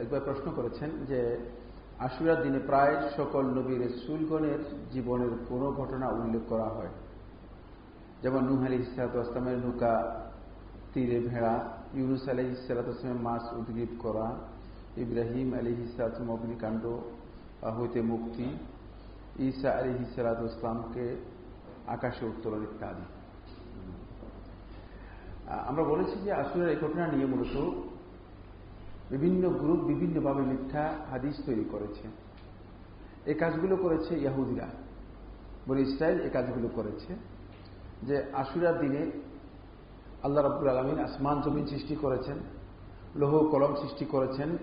একবার প্রশ্ন করেছেন যে, আশুরার দিনে প্রায় সকল নবীর সুলগণের জীবনের কোনো ঘটনা উল্লেখ করা হয়? যেমন নুহ আলী ইসালাতামের নৌকা, তীরে ভেড়া, ইউনুস আলহ ইসালাতামের মাছ উদ্গীপ করা, ইব্রাহিম আলী ইসালাতম অগ্নিকাণ্ড হইতে মুক্তি, ঈসা আলী ইসালাতামকে আকাশে উত্তোলন ইত্যাদি। আমরা বলেছি যে আসলের এই ঘটনা নিয়ে মূলত বিভিন্ন গ্রুপ বিভিন্নভাবে মিথ্যা হাদিস তৈরি করেছে। এই কাজগুলো করেছে ইয়াহুদিরা। বলে ইসরায়েল এই কাজগুলো করেছে যে আশুরার দিনে আল্লাহ রব্বুল আলমিন আসমান, জমিন সৃষ্টি করেছেন, লৌহ, কলম সৃষ্টি করেছেন।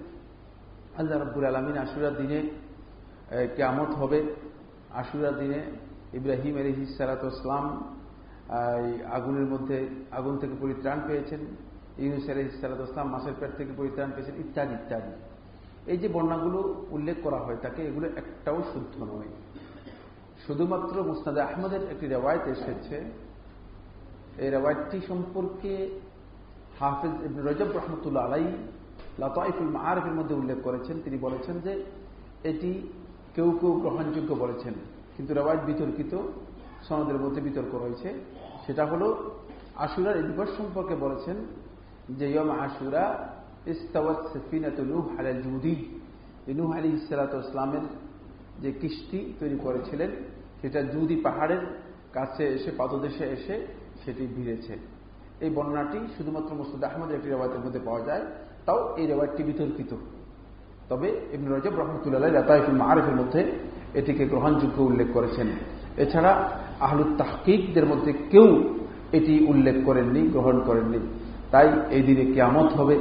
আল্লাহ রব্বুল আলমিন আশুরার দিনে কেয়ামত হবে। আশুরার দিনে ইব্রাহিম আলহি আগুনের মধ্যে, আগুন থেকে পরিত্রাণ পেয়েছেন। ইউনুস আলহ সালাতাম মাসের পেট থেকে পরিত্রাণ পেয়েছেন, ইত্যাদি ইত্যাদি। এই যে বর্ণাগুলো উল্লেখ করা হয়, তাকে এগুলো একটাও শুদ্ধ নয়। শুধুমাত্র মুস্তাদ আহমদের একটি রেওয়ায়ত এসেছে। এই রেওয়ায়তটি সম্পর্কে হাফিজ রজব রহমতুল্লাহ আলাই লাতাইফুল মাহারফের মধ্যে উল্লেখ করেছেন। তিনি বলেছেন যে এটি কেউ কেউ গ্রহণযোগ্য বলেছেন। কিন্তু রেওয়ায়ত বিতর্কিত, সনদের মধ্যে বিতর্ক রয়েছে। সেটা হল আশুরার এই দিবস সম্পর্কে বলেছেন যে ইয়ম আশুরা ইস্তাওয়াত জুদি নুহ আলী ইসালাত ইসলামের যে কিস্তি তৈরি করেছিলেন, সেটা জুদি পাহাড়ের কাছে এসে, পাদদেশে এসে সেটি ভিড়েছে। এই বর্ণনাটি শুধুমাত্র মুসুদ আহমদের একটি রেওয়ায়তের মধ্যে পাওয়া যায়, তাও এই রেওয়ায়তটি বিতর্কিত। তবে ইবন রজব রহমতুল্লাহ রাতাইফুল মাহারেফের মধ্যে এটিকে গ্রহণযোগ্য উল্লেখ করেছেন। এছাড়া আহলুত তাহকিকদের মধ্যে কেউ এটি উল্লেখ করেননি, গ্রহণ করেননি। তাই এই দিনে কেয়ামত হবে,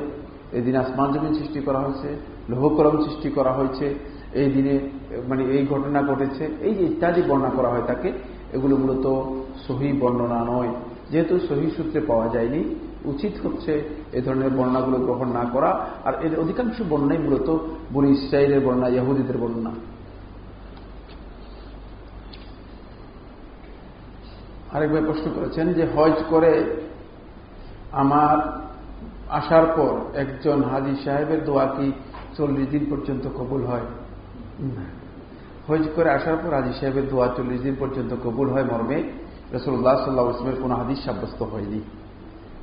এই দিনে আসমান জমিন সৃষ্টি করা হয়েছে লোহকরম সৃষ্টি করা হয়েছে, এই দিনে মানে এই ঘটনা ঘটেছে, এই যে ইত্যাদি বর্ণনা করা হয় তাকে, এগুলো মূলত সহি বর্ণনা নয়। যেহেতু সহি সূত্রে পাওয়া যায়নি, উচিত হচ্ছে এ ধরনের বর্ণনাগুলো গ্রহণ না করা, আর এর অধিকাংশ বর্ণাই মূলত বলি ইসরায়েলের বর্ণনা ইহুদিদের বর্ণনা। আরেকবার প্রশ্ন করেছেন যে হজ করে আমার আসার পর একজন হাজি সাহেবের দোয়া কি চল্লিশ দিন পর্যন্ত কবুল হয়? হজ করে আসার পর হাজি সাহেবের দোয়া চল্লিশ দিন পর্যন্ত কবুল হয় মর্মে রসুল্লাহ সাল্লাহ ইসলামের কোন হাদিস সাব্যস্ত হয়নি।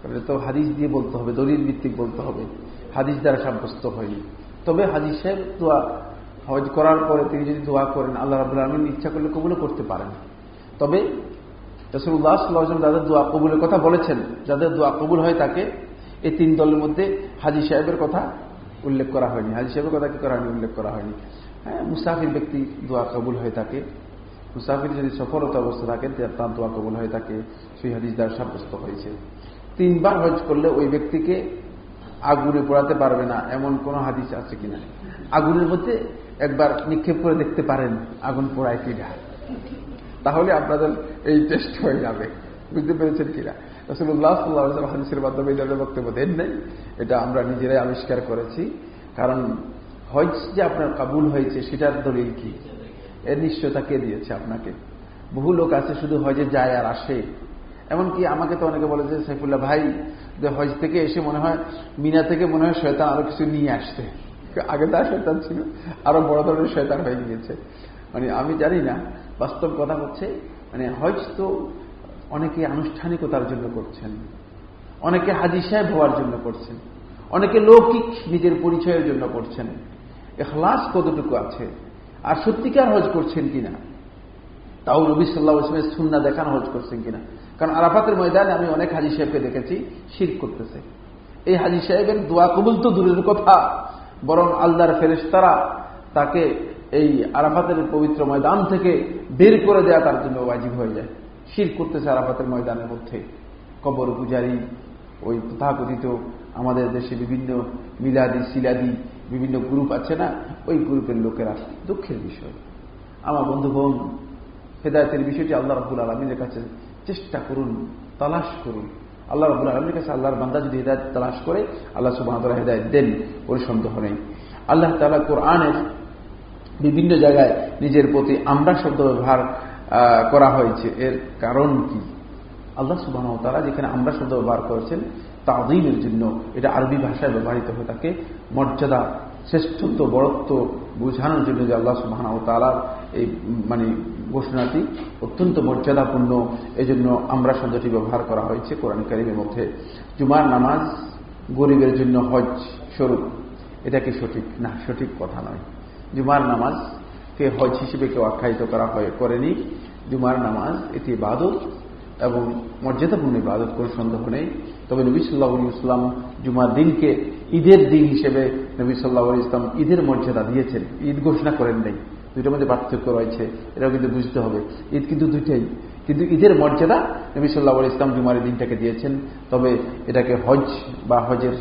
কারণ তো হাদিস দিয়ে বলতে হবে, দলিল ভিত্তিক বলতে হবে। হাদিস দ্বারা সাব্যস্ত হয়নি। তবে হাজি সাহেব দোয়া, হজ করার পরে তিনি যদি দোয়া করেন, আল্লাহ রাবুল আলমিন ইচ্ছা করলে কবুলও করতে পারেন। তবে রসুল্লাহ সাল্লাহ যাদের দোয়া কবুলের কথা বলেছেন, যাদের দোয়া কবুল হয় তাকে এই তিন দলের মধ্যে হাজি সাহেবের কথা উল্লেখ করা হয়নি। হাজি সাহেবের কথা কি করা হয়নি? উল্লেখ করা হয়নি। হ্যাঁ মুসাফির ব্যক্তি দোয়া কবুল হয়ে থাকে মুসাফির যদি সফলতা অবস্থা থাকেন তার দোয়া কবুল হয়ে থাকে সেই হাদিস দ্বারা সাব্যস্ত হয়েছে। তিনবার হজ করলে ওই ব্যক্তিকে আগুনে পোড়াতে পারবে না, এমন কোন হাদিস আছে কিনা? আগুনের মধ্যে একবার নিক্ষেপ করে দেখতে পারেন, আগুন পোড়ায় কিনা। তাহলে আপনাদের এই টেস্ট হয়ে যাবে। বুঝতে পেরেছেন কিনা? রসুল্লাহ সাল্লাহ হাদিসের মাধ্যমে ধরনের বক্তব্য দেন নাই। এটা আমরা নিজেরাই আবিষ্কার করেছি। কারণ হজ যে আপনার কাবুল হয়েছে, সেটার দলিল কি? এর নিশ্চয়তা কে দিয়েছে আপনাকে? বহু লোক আছে শুধু হজে যায় আর আসে। এমনকি আমাকে তো অনেকে বলে যে, সাইফুল্লাহ ভাই, যে হজ থেকে এসে মনে হয় মিনা থেকে মনে হয় শয়তান আরও কিছু নিয়ে আসছে। আগে তার শয়তান ছিল, আরও বড় ধরনের শয়তান হয়ে গিয়েছে। মানে আমি জানি না, বাস্তব কথা হচ্ছে মানে হজ তো অনেকে আনুষ্ঠানিকতার জন্য করছেন, অনেকে হাজি সাহেব হওয়ার জন্য করছেন, অনেকে লৌকিক নিজের পরিচয়ের জন্য করছেন, এখলাস কতটুকু আছে, আর সত্যিকার হজ করছেন কিনা? তাও নবী সাল্লাহ ইসলামের সুন্না দেখানো হজ করছেন কিনা? কারণ আরাফাতের ময়দানে আমি অনেক হাজি সাহেবকে দেখেছি, শির করতেছে। এই হাজি সাহেবের দোয়া কবুল তো দূরের কথা, বরং আল্লাহর ফেরেস্তারা তাকে এই আরাফাতের পবিত্র ময়দান থেকে বের করে দেয়া তার জন্য ওয়াজিব হয়ে যায়। শির করতেছে আরাফাতের ময়দানের মধ্যে। কবর পূজারি, ওই তথাকথিত আমাদের দেশে বিভিন্ন মিলাদি, সিলাদি, বিভিন্ন গ্রুপ আছে না? ওই গ্রুপের লোকেরা দুঃখের বিষয়। আমার বন্ধু বোন হেদায়তের বিষয়টি আল্লাহ রবুল আলমীর কাছে চেষ্টা করুন, তালাশ করুন। আল্লাহ রবুল আলমীর কাছে আল্লাহর বান্দা যদি হেদায়ত তালাশ করে, আল্লাহ সুবাহ হেদায়ত দেন ওর সন্দেহ নেই। আল্লাহ তালা কোরআনের বিভিন্ন জায়গায় নিজের প্রতি আমরা শব্দ ব্যবহার করা হয়েছে। এর কারণ কি? আল্লাহ সুবাহ তারা যেখানে আমরা শব্দ ব্যবহার করেছেন তাদিমের জন্য এটা আরবি ভাষায় ব্যবহৃত হয়ে থাকে। মর্যাদা, শ্রেষ্ঠত্ব, বড়ত্ব বোঝানোর জন্য যে আল্লাহ সুবাহ তালার এই মানে ঘোষণাটি অত্যন্ত মর্যাদাপূর্ণ। এজন্য আমরা শব্দটি ব্যবহার করা হয়েছে কোরআন কারিমের মধ্যে। জুমার নামাজ গরিবের জন্য হজ স্বরূপ। এটা কি সঠিক? না, সঠিক কথা নয়। জুমার নামাজ কে হজ হিসেবে কেউ আখ্যায়িত করা হয় করেনি। জুমার নামাজ এটি বাদত এবং মর্যাদাপূর্ণ ইবাদত, কোনো সন্দেহ নেই। তবে নবী সাল্লাহ ইসলাম জুমার দিনকে ঈদের দিন হিসেবে নবী সাল্লাহ ইসলাম ঈদের মর্যাদা দিয়েছেন। ঈদ ঘোষণা করেন নাই। দুইটার মধ্যে পার্থক্য রয়েছে, এটাও কিন্তু বুঝতে হবে। ঈদ কিন্তু দুইটাই। কিন্তু ঈদের মর্যাদা নবী সাল্লাহ ইসলাম জুমারের দিনটাকে দিয়েছেন। তবে এটাকে হজ বা হজের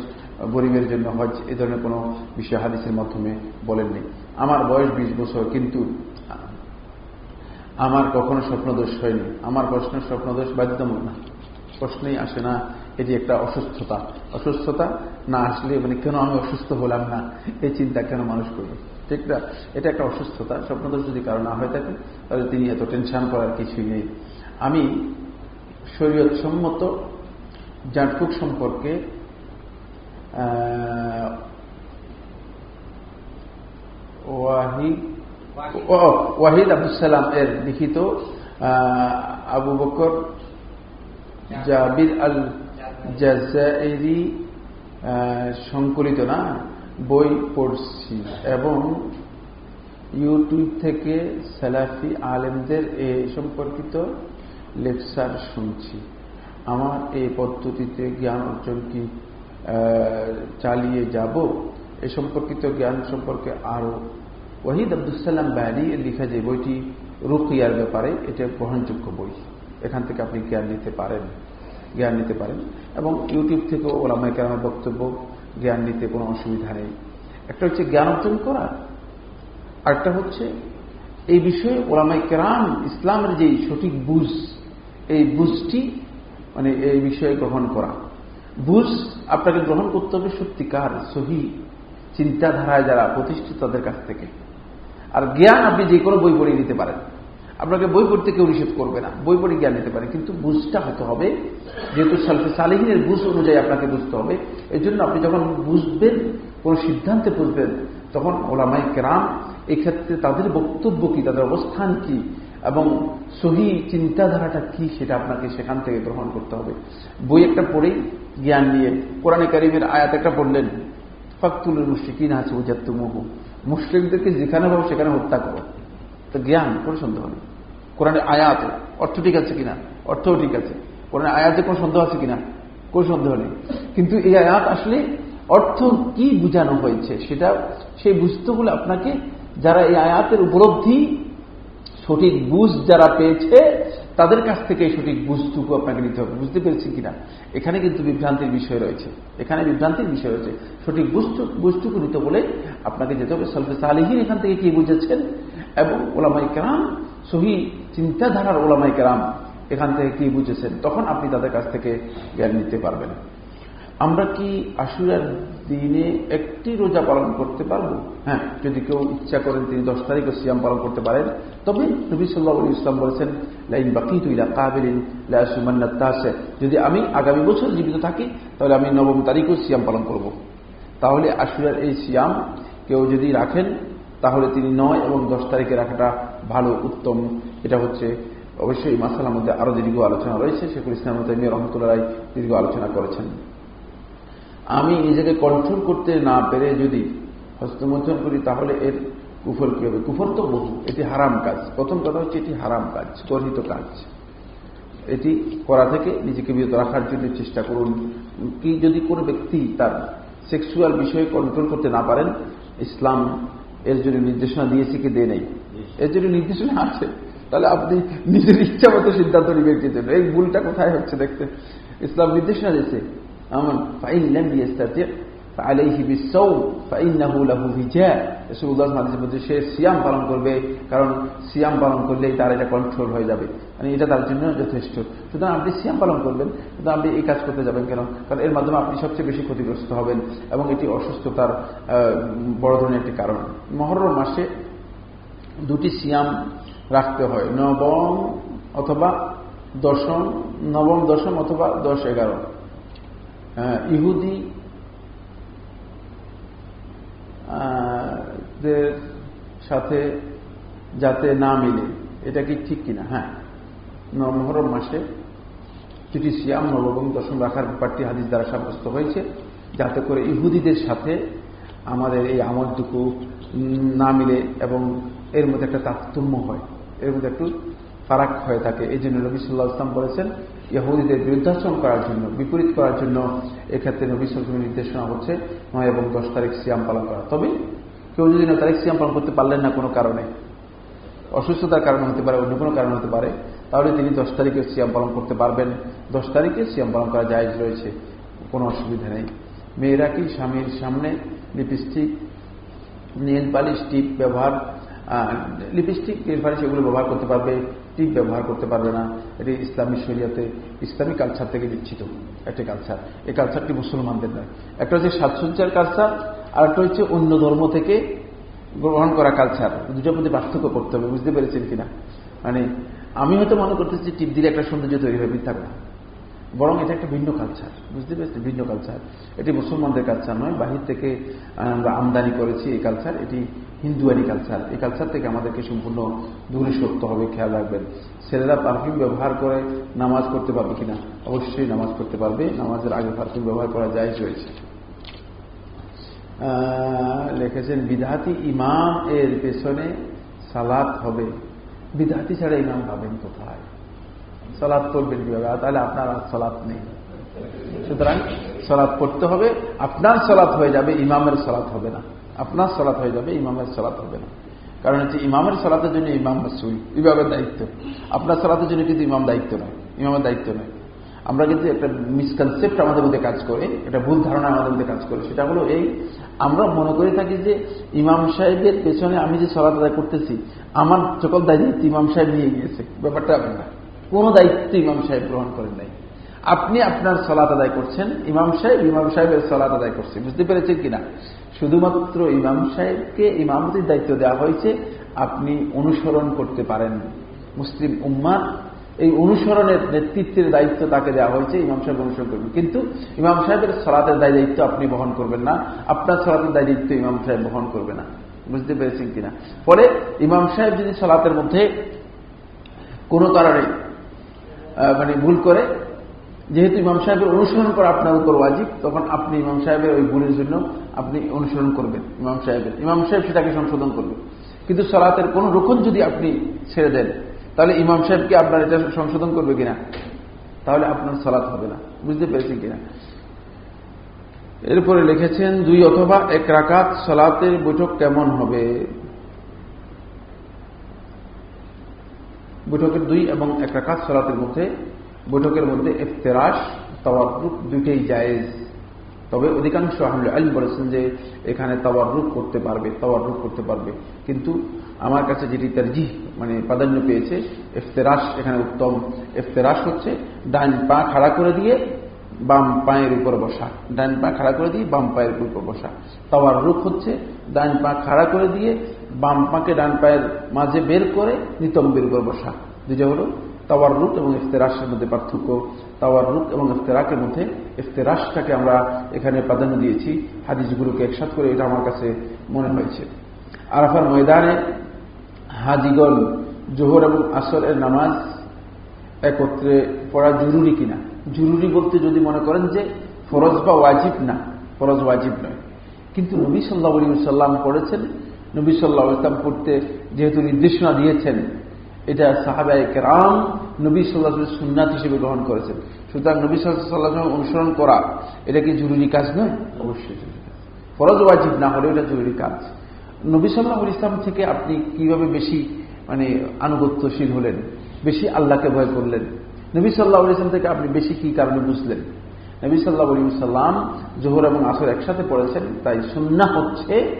গরিবের জন্য হজ, এ ধরনের কোনো বিষয় হাদিসের মাধ্যমে বলেননি। আমার বয়স বিশ বছর, কিন্তু আমার কখনো স্বপ্নদোষ হয়নি। আমার প্রশ্ন স্বপ্নদোষ বাধ্যমূল না। প্রশ্নেই আসে না, এটি একটা অসুস্থতা। অসুস্থতা না আসলে মানে কেন আমি অসুস্থ হলাম না? এই চিন্তা কেন মানুষ করবে ঠিক না? এটা একটা অসুস্থতা। স্বপ্নদোষ যদি কারও না হয়ে থাকে, তাহলে তিনি এত টেনশন করার কিছুই নেই। আমি শরীয়ত সম্মত জাটফুক সম্পর্কে ওয়াহিদ। আব্দুল সালাম এর লিখিত আবু বকর জাবির আল জাজাইরি সংকলিত না বই পড়ছি এবং ইউটিউব থেকে সালাফি আলেমদের এ সম্পর্কিত লেকচার শুনছি। আমার এই পদ্ধতিতে জ্ঞান অর্জন কি চালিয়ে যাব। এ সম্পর্কিত জ্ঞান সম্পর্কে আরও ওয়াহিদ আব্দুসাল্লাম ব্যারি লিখা যে বইটি রুকিয়ার ব্যাপারে, এটা গ্রহণযোগ্য বই। এখান থেকে আপনি জ্ঞান নিতে পারেন, জ্ঞান নিতে পারেন। এবং ইউটিউব থেকেও ওলামাই কেরামের বক্তব্য, জ্ঞান নিতে কোনো অসুবিধা নেই। একটা হচ্ছে জ্ঞান অর্জন করা। আরেকটা হচ্ছে এই বিষয়ে ওলামাই কেরাম ইসলামের যে সঠিক বুঝ, এই বুঝটি মানে এই বিষয়ে গ্রহণ করা। বুঝ আপনাকে গ্রহণ করতে হবে সত্যিকার, সহি চিন্তাধারায় যারা প্রতিষ্ঠিত তাদের কাছ থেকে। আর জ্ঞান আপনি যে কোনো বই পড়িয়ে নিতে পারেন। আপনাকে বই পড়তে কেউ নিষেধ করবে না, বই পড়ে জ্ঞান নিতে পারে। কিন্তু বুঝটা হতে হবে, যেহেতু সালফে সালেহিনের বুঝ অনুযায়ী আপনাকে বুঝতে হবে, এই জন্য আপনি যখন বুঝবেন, কোন সিদ্ধান্তে বুঝবেন, তখন ওলামাই কেরাম এক্ষেত্রে তাদের বক্তব্য কি, তাদের অবস্থান কি এবং সহি চিন্তাধারাটা কি সেটা আপনাকে সেখান থেকে গ্রহণ করতে হবে। বই একটা পড়েই জ্ঞান নিয়ে কোরআনে কারিমের আয়াত একটা পড়লেন ফাকতুলের মুশ্রিকিন আছে উজাত্তু মহু মুসলিমদেরকে যেখানে পাবো সেখানে হত্যা করো। তো জ্ঞান, কোনো সন্দেহ নেই। কোরআনের আয়াত, অর্থ ঠিক আছে কিনা? অর্থও ঠিক আছে। কোরআনের আয়াতে কোনো সন্দেহ আছে কিনা? কোনো সন্দেহ নেই। কিন্তু এই আয়াত আসলে অর্থ কি বুঝানো হয়েছে সেটা সেই বুঝতে হলে আপনাকে যারা এই আয়াতের উপলব্ধি সঠিক বুঝ যারা পেয়েছে, তাদের কাছ থেকে সঠিক বুঝটুকু আপনাকে নিতে হবে। বুঝতে পেরেছি কিনা? এখানে কিন্তু বিভ্রান্তির বিষয় রয়েছে। এখানে বিভ্রান্তির বিষয় রয়েছে। সঠিক বুঝটুকু নিতে বলে আপনাকে যেতে হবে সলফে সালিহীন, এখান থেকে কি বুঝেছেন? এবং ওলামাই কেরাম, সহি চিন্তাধারার ওলামাই কেরাম এখান থেকে কি বুঝেছেন? তখন আপনি তাদের কাছ থেকে জ্ঞান নিতে পারবেন। আমরা কি আশুরার দিনে একটি রোজা পালন করতে পারব? হ্যাঁ যদি কেউ ইচ্ছা করেন তিনি দশ তারিখে সিয়াম পালন করতে পারেন। তবে নবী সাল্লাহ ইসলাম বলেছেন, লাইন বাকি তুইলা কাবিলিন লাসুমান্নাত্তাসে যদি আমি আগামী বছর জীবিত থাকি, তাহলে আমি নবম তারিখও সিয়াম পালন করব। তাহলে আশুরার এই সিয়াম কেউ যদি রাখেন, তাহলে তিনি নয় এবং দশ তারিখে রাখাটা ভালো, উত্তম। এটা হচ্ছে অবশ্যই মাসালার মধ্যে আরও দীর্ঘ আলোচনা রয়েছে। শেখুল ইসলাম রহমতুল্লাহ দীর্ঘ আলোচনা করেছেন। আমি নিজেকে কন্ট্রোল করতে না পেরে যদি হস্তমোচন করি, তাহলে এর কুফর কি হবে? কুফর তো বহু, এটি হারাম কাজ। প্রথম কথা হচ্ছে এটি হারাম কাজ গর্হিত কাজ। এটি করা থেকে নিজেকে বিরত রাখার জন্য চেষ্টা করুন। কি যদি কোনো ব্যক্তি তার সেক্সুয়াল বিষয়ে কন্ট্রোল করতে না পারেন, ইসলাম এর জন্য নির্দেশনা দিয়েছে কি দেয় নেই? এর জন্য নির্দেশনা আছে। তাহলে আপনি নিজের ইচ্ছা মতো সিদ্ধান্ত নিবেন এই ভুলটা কোথায় হচ্ছে দেখতে? ইসলাম নির্দেশনা দিয়েছে। এমন ফাইন لم يستطع فعليه بالصوم فإنه له وجاء রাসূলুল্লাহ হাদিসের মধ্যে সে সিয়াম পালন করবে কারণ সিয়াম পালন করলেই তার এটা কন্ট্রোল হয়ে যাবে মানে এটা তার জন্য যথেষ্ট সুতরাং আপনি সিয়াম পালন করবেন কিন্তু আপনি এই কাজ করতে যাবেন কেন কারণ এর মাধ্যমে আপনি সবচেয়ে বেশি ক্ষতিগ্রস্ত হবেন এবং এটি অসুস্থতার বড় ধরনের একটি কারণ মহরম মাসে দুটি সিয়াম রাখতে হয় নবম অথবা দশম নবম দশম অথবা দশ এগারো আহ, ইহুদি সাথে যাতে না মিলে এটা কি ঠিক কিনা? হ্যাঁ। মহরম মাসে দুটি সিয়াম নব এবং দশম রাখার ব্যাপারটি হাদিস দ্বারা সাব্যস্ত হয়েছে যাতে করে ইহুদিদের সাথে আমাদের এই আমলটুকু না মিলে এবং এর মধ্যে একটা তারতম্য হয় এর মধ্যে একটু ফারাক হয়ে থাকে। এই জন্য নবী সাল্লাহ ইসলাম বলেছেন ইহুদিদের বিরুদ্ধাচরণ করার জন্য, বিপরীত করার জন্য এক্ষেত্রে নবী সাল্লামের নির্দেশনা হচ্ছে নয় এবং দশ তারিখ সিয়াম পালন করা। তবে কেউ যদি নয় তারিখ সিয়াম পালন করতে পারলেন না কোনো কারণে, অসুস্থতার কারণে হতে পারে, অন্য কোনো কারণ হতে পারে, তাহলে তিনি দশ তারিখে সিয়াম পালন করতে পারবেন। দশ তারিখে সিয়াম পালন করা জায়জ রয়েছে, কোনো অসুবিধা নেই। মেয়েরা কি স্বামীর সামনে লিপস্টিক নেল পালিশ টিপ ব্যবহার লিপস্টিক পালিশ এগুলো ব্যবহার করতে পারবে, টিপ ব্যবহার করতে পারবে না। এটি ইসলামী শরিয়াতে, ইসলামী কালচার থেকে বিচ্ছিত একটি কালচার এই কালচারটি মুসলমানদের নয়। একটা হচ্ছে সাজসজ্জার কালচার আর একটা হচ্ছে অন্য ধর্ম থেকে গ্রহণ করা কালচার দুটোর মধ্যে পার্থক্য করতে হবে, বুঝতে পেরেছেন কিনা? মানে আমি হয়তো মনে করতেছি টিপ দিলে একটা সৌন্দর্য তৈরি মিথ্যা কথা। বরং এটা একটা ভিন্ন কালচার বুঝতে পেরেছি ভিন্ন কালচার এটি মুসলমানদের কালচার নয় বাহির থেকে আমরা আমদানি করেছি এই কালচার এটি হিন্দুয়ানি কালচার এই কালচার থেকে আমাদেরকে সম্পূর্ণ দূরে সরতে হবে খেয়াল রাখবেন। ছেলেরা পারফিউম ব্যবহার করে নামাজ করতে পারবে কিনা? অবশ্যই নামাজ করতে পারবে নামাজের আগে পারফিউম ব্যবহার করা যায় আহ, লিখেছেন বিধাতি ইমাম এর পেছনে সালাত হবে। বিধাতি ছাড়া ইমাম পাবেন কোথায়? সালাদ করবেন কীভাবে? তাহলে আপনার আর সালাত নেই। সুতরাং সালাদ পড়তে হবে। আপনার সালাত হয়ে যাবে, ইমামের সালাত হবে না। আপনার সালাত হয়ে যাবে, ইমামের সালাত হবে না। কারণ হচ্ছে ইমামের সালাতের জন্য ইমাম মাসুল। ইমামের দায়িত্ব। আপনার সালাতের জন্য কিন্তু ইমাম দায়িত্ব নয়। ইমামের দায়িত্ব নয়। আমরা কিন্তু একটা মিসকনসেপ্ট আমাদের মধ্যে কাজ করে এটা ভুল ধারণা আমাদের মধ্যে কাজ করে। সেটা হলো এই, আমরা মনে করে থাকি যে ইমাম সাহেবের পেছনে আমি যে সলাত আদায় করতেছি, আমার সকল দায়িত্ব ইমাম সাহেব নিয়ে গিয়েছে। ব্যাপারটা না কোনো দায়িত্ব ইমাম সাহেব গ্রহণ করেন নাই। আপনি আপনার সলাত আদায় করছেন, ইমাম সাহেব ইমাম সাহেবের সলাত আদায় করছে। বুঝতে পেরেছেন কিনা? শুধুমাত্র ইমাম সাহেবকে ইমামতির দায়িত্ব দেওয়া হয়েছে, আপনি অনুসরণ করতে পারেন। মুসলিম উম্মার এই অনুসরণের নেতৃত্বের দায়িত্ব তাকে দেওয়া হয়েছে, ইমাম সাহেব অনুসরণ করবেন। কিন্তু ইমাম সাহেবের সলাতের দায় দায়িত্ব আপনি বহন করবেন না, আপনার সলাতের দায় দায়িত্ব ইমাম সাহেব বহন করবে না। বুঝতে পেরেছেন কিনা? পরে ইমাম সাহেব যদি সলাতের মধ্যে কোনো কারণে মানে ভুল করে। যেহেতু ইমাম সাহেবের অনুসরণ করা আপনার উপর ওয়াজিব, তখন আপনি ইমাম সাহেবের ওই ভুলের জন্য আপনি অনুসরণ করবেন ইমাম সাহেবের। ইমাম সাহেব সেটাকে সংশোধন করবেন কিন্তু সলাতের কোন রকম যদি আপনি ছেড়ে দেন, তাহলে ইমাম সাহেবকে আপনার এটা সংশোধন করবে কিনা? তাহলে আপনার সলাৎ হবে না। বুঝতে পেরেছেন কিনা? এরপরে লিখেছেন, দুই অথবা এক রাকাত সলাতের বৈঠক কেমন হবে? বৈঠকের দুই এবং এক রাকাত মধ্যে, বৈঠকের মধ্যে এফতেরাস তাওয়ারুক দুইটাই জায়েজ। তবে অধিকাংশ আহমদ আলী বলেছেন যে এখানে তাওয়ারুক করতে পারবে তাওয়ারুক করতে পারবে। কিন্তু আমার কাছে যেটি তার জি মানে প্রাধান্য পেয়েছে এফতেরাস এখানে উত্তম। এফতেরাস হচ্ছে ডান পা খাড়া করে দিয়ে বাম পায়ের উপর বসা, ডান পা খাড়া করে দিয়ে বাম পায়ের উপর বসা। তাওয়ার রুখ হচ্ছে ডান পা খাড়া করে দিয়ে বাম পাকে ডান পায়ের মাঝে বের করে নিতম্বের উপর বসা। যেটা হলো তাওয়ার রুক এবং ইফতেরাসের মধ্যে পার্থক্য। তাওয়ার রুক এবং ইফতেরাকের মধ্যে ইফতেরাসটাকে আমরা এখানে প্রাধান্য দিয়েছি। হাদিসগুলোকে একসাথ করে এটা আমার কাছে মনে হয়েছে। আরাফার ময়দানে হাজিগণ জোহর এবং আসরের নামাজ একত্রে পড়া জরুরি কিনা? জরুরি বলতে যদি মনে করেন যে ফরজ বা ওয়াজিব না, ফরজ ওয়াজিব নয়। কিন্তু নবী সাল্লাহ আলী সাল্লাম পড়েছেন, নবী সাল্লাহ ইসলাম পড়তে যেহেতু নির্দেশনা দিয়েছেন, এটা সাহাবায় কেরাম নবী সাল্লাহ সুন্নাত হিসেবে গ্রহণ করেছেন। সুতরাং নবী সাল্লাহ অনুসরণ করা, এটা কি জরুরি কাজ নয়? অবশ্যই ফরজ ওয়াজিব না হলেও এটা জরুরি কাজ। নবী সাল্লাহ ইসলাম থেকে আপনি কীভাবে বেশি মানে আনুগত্যশীল হলেন, বেশি আল্লাহকে ভয় করলেন? নবী সাল্লাহ ইসলাম থেকে আপনি বেশি কি কারণে বুঝলেন? নবী সাল্লাহ সাল্লাম জোহর এবং আসর একসাথে পড়েছেন, তাই সুন্না হচ্ছে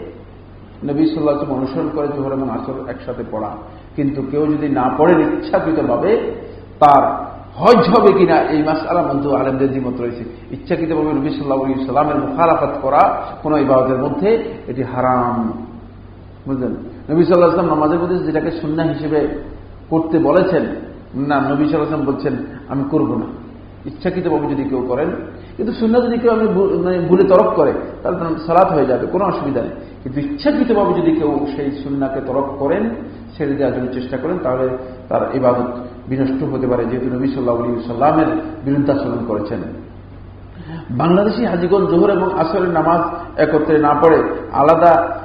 নবী সাল্লাহ অনুসরণ করে জোহর এবং আসর একসাথে পড়া। কিন্তু কেউ যদি না পড়েন ইচ্ছাকৃতভাবে, তার হজ হবে কিনা এই মাস আলা বন্ধু আলমদের দ্বিমত রয়েছে। ইচ্ছাকৃতভাবে নবী সাল্লাহ সাল্লামের মুখালাফাত করা কোন ইবাদতের মধ্যে এটি হারাম। বুঝলেন? নবী সাল্লাহ আসলাম নামাজের মধ্যে যেটাকে সুন্না হিসেবে করতে বলেছেন না, নবী সাল্লাম বলছেন, আমি করব না। ইচ্ছাকৃতভাবে যদি কেউ করেন, কিন্তু সুন্না যদি কেউ আমি মানে ভুলে তরক করে, তাহলে সালাত হয়ে যাবে, কোনো অসুবিধা নেই। কিন্তু ইচ্ছাকৃতভাবে যদি কেউ সেই সুন্নাকে তরক করেন ছেড়ে দেওয়ার জন্য চেষ্টা করেন, তাহলে তার ইবাদত বিনষ্ট হতে পারে, যেহেতু নবী সাল্লাহ আলী সাল্লামের বিরুদ্ধাচরণ করেছেন। বাংলাদেশি হাজিগঞ্জ জোহর এবং আসরের নামাজ একত্রে না পড়ে, আলাদা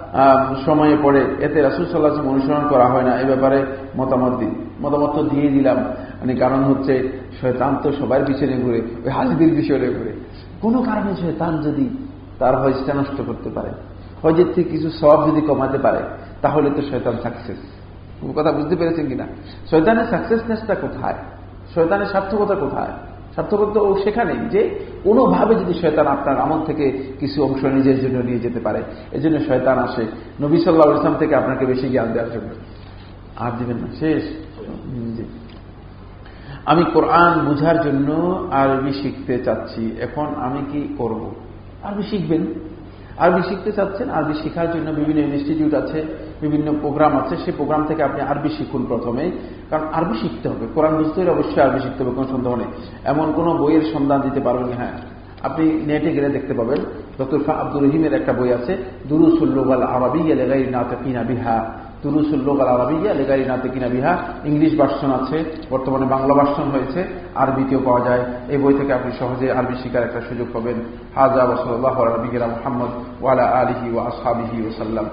সময়ে পড়ে, এতে রাসুল সাল্লাহ অনুসরণ করা হয় না, এ ব্যাপারে মতামত দিন। মতামত দিয়ে দিলাম। মানে কারণ হচ্ছে, শয়তান তো সবার পিছনে ঘুরে, ওই হাজিদের পিছনে ঘুরে। কোনো কারণে শয়তান যদি তার হজটা নষ্ট করতে পারে, হজের থেকে কিছু সব যদি কমাতে পারে, তাহলে তো শয়তান সাকসেস কথা বুঝতে পেরেছেন কিনা? শয়তানের সাকসেসনেসটা কোথায়? শয়তানের সার্থকতা কোথায়? সার্থকতা ও সেখানেই যে কোনোভাবে যদি শয়তান আপনার আমল থেকে কিছু অংশ নিজের জন্য নিয়ে যেতে পারে, এজন্য শয়তান আসে। নবী সাল্লাহ ইসলাম থেকে আপনাকে বেশি জ্ঞান দেওয়ার জন্য। আর দিবেন না, শেষ। আমি কোরআন বুঝার জন্য আরবি শিখতে চাচ্ছি। এখন আমি কি করব? আরবি শিখবেন। আরবি শিখতে চাচ্ছেন, আরবি শেখার জন্য বিভিন্ন ইনস্টিটিউট আছে, বিভিন্ন প্রোগ্রাম আছে। সেই প্রোগ্রাম থেকে আপনি আরবি শিখুন প্রথমে। কারণ আরবি শিখতে হবে। কোরআন বুঝতে হলে অবশ্যই আরবি শিখতে হবে, কোনো সন্দেহ নেই। এমন কোনো বইয়ের সন্ধান দিতে পারবেন হ্যাঁ। আপনি নেটে গেলে দেখতে পাবেন। ডক্টর আব্দুর রহিমের একটা বই আছে দুরুসুল্লোগাল আরবি লেগাই নাতকিনা বিহা। তুরুসুল্লোগাল আরবিয়া লেগারি নাতে কিনা বিহা, ইংলিশ ভার্সন আছে, বর্তমানে বাংলা ভার্সন হয়েছে, আরবিতেও পাওয়া যায়। এই বই থেকে আপনি সহজে আরবি শিকার একটা সুযোগ পাবেন। হাজা ওসল্লাহ আরবিগেরা মোহাম্মদ ওয়ালা আলিহি ওয়া আসহাবিহি ওসাল্লাম